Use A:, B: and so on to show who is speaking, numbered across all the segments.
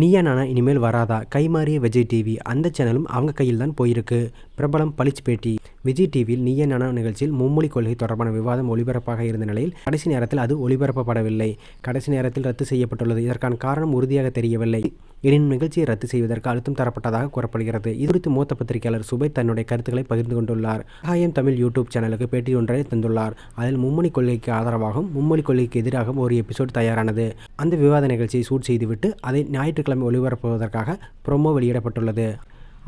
A: நீயா நானா இனிமேல் வராதா? கைமாறிய விஜய் டிவி அந்த சேனலும் அவங்க கையில் தான் போயிருக்கு. பிரபலம் பளிச்சு பேட்டி. விஜய் டிவியில் நீயா நானா நிகழ்ச்சியில் மும்மொழி கொள்கை தொடர்பான விவாதம் ஒளிபரப்பாக இருந்த நிலையில் கடைசி நேரத்தில் அது ஒளிபரப்பப்படவில்லை. கடைசி நேரத்தில் ரத்து செய்யப்பட்டுள்ளது. இதற்கான காரணம் உறுதியாக தெரியவில்லை. எனினும் நிகழ்ச்சியை ரத்து செய்வதற்கு அழுத்தம் தரப்பட்டதாக கூறப்படுகிறது. இது குறித்து மூத்த பத்திரிகையாளர் சுபை தன்னுடைய கருத்துக்களை பகிர்ந்து கொண்டுள்ளார். ஹாயம் தமிழ் யூடியூப் சேனலுக்கு பேட்டி ஒன்றை தந்துள்ளார். அதில் மும்மொழி கொள்கைக்கு ஆதரவாகவும் மும்மொழி கொள்கைக்கு எதிராகவும் ஒரு எபிசோட் தயாரானது. அந்த விவாத நிகழ்ச்சியை ஷூட் செய்துவிட்டு அதை ஞாயிற்றுக்கிழமை ஒளிபரப்புவதற்காக ப்ரோமோ வெளியிடப்பட்டுள்ளது.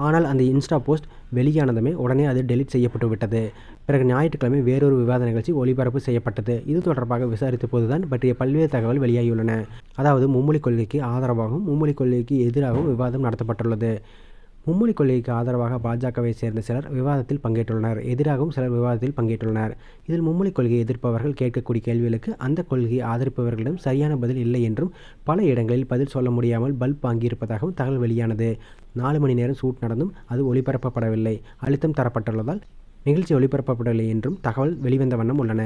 A: ஆனால் அந்த இன்ஸ்டா போஸ்ட் வெளியானதுமே உடனே அது டெலீட் செய்யப்பட்டு விட்டது. பிறகு ஞாயிற்றுக்கிழமை வேறொரு விவாத நிகழ்ச்சி ஒளிபரப்பு செய்யப்பட்டது. இது தொடர்பாக விசாரித்த போதுதான் பற்றிய பல்வேறு தகவல் வெளியாகியுள்ளன. அதாவது மும்மொழி கொள்கைக்கு ஆதரவாகவும் மும்மொழி கொள்கைக்கு எதிராகவும் விவாதம் நடத்தப்பட்டுள்ளது. மும்மொழி கொள்கைக்கு ஆதரவாக பாஜகவை சேர்ந்த சிலர் விவாதத்தில் பங்கேற்றுள்ளனர். எதிராகவும் சிலர் விவாதத்தில் பங்கேற்றுள்ளனர். இதில் மும்மொழி கொள்கையை எதிர்ப்பவர்கள் கேட்கக்கூடிய கேள்விகளுக்கு அந்த கொள்கையை ஆதரிப்பவர்களிடம் சரியான பதில் இல்லை என்றும் பல இடங்களில் பதில் சொல்ல முடியாமல் பல்ப் வாங்கியிருப்பதாகவும் தகவல் வெளியானது. நாலு மணி நேரம் சூட் நடந்தும் அது ஒளிபரப்பப்படவில்லை. அழுத்தம் தரப்பட்டுள்ளதால் நிகழ்ச்சி ஒளிபரப்பப்படவில்லை என்றும் தகவல் வெளிவந்த வண்ணம் உள்ளன.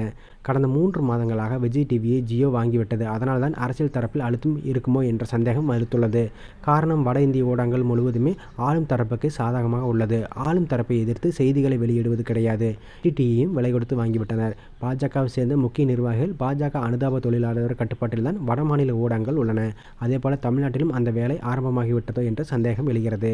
A: கடந்த மூன்று மாதங்களாக விஜய் டிவியை ஜியோ வாங்கிவிட்டது. அதனால்தான் அரசியல் தரப்பில் அழுத்தம் இருக்குமோ என்ற சந்தேகம் அழுத்துள்ளது காரணம் வட இந்திய ஊடகங்கள் முழுவதுமே ஆளும் தரப்புக்கு சாதகமாக உள்ளது. ஆளும் தரப்பை எதிர்த்து செய்திகளை வெளியிடுவது கிடையாது. டிடியையும் விலை கொடுத்து வாங்கிவிட்டனர். பாஜகவை சேர்ந்த முக்கிய நிர்வாகிகள் பாஜக அனுதாப தொழிலாளர் கட்டுப்பாட்டில்தான் வடமாநில ஊடகங்கள் உள்ளன. அதேபோல தமிழ்நாட்டிலும் அந்த வேலை ஆரம்பமாகிவிட்டதோ என்ற சந்தேகம் எழுகிறது.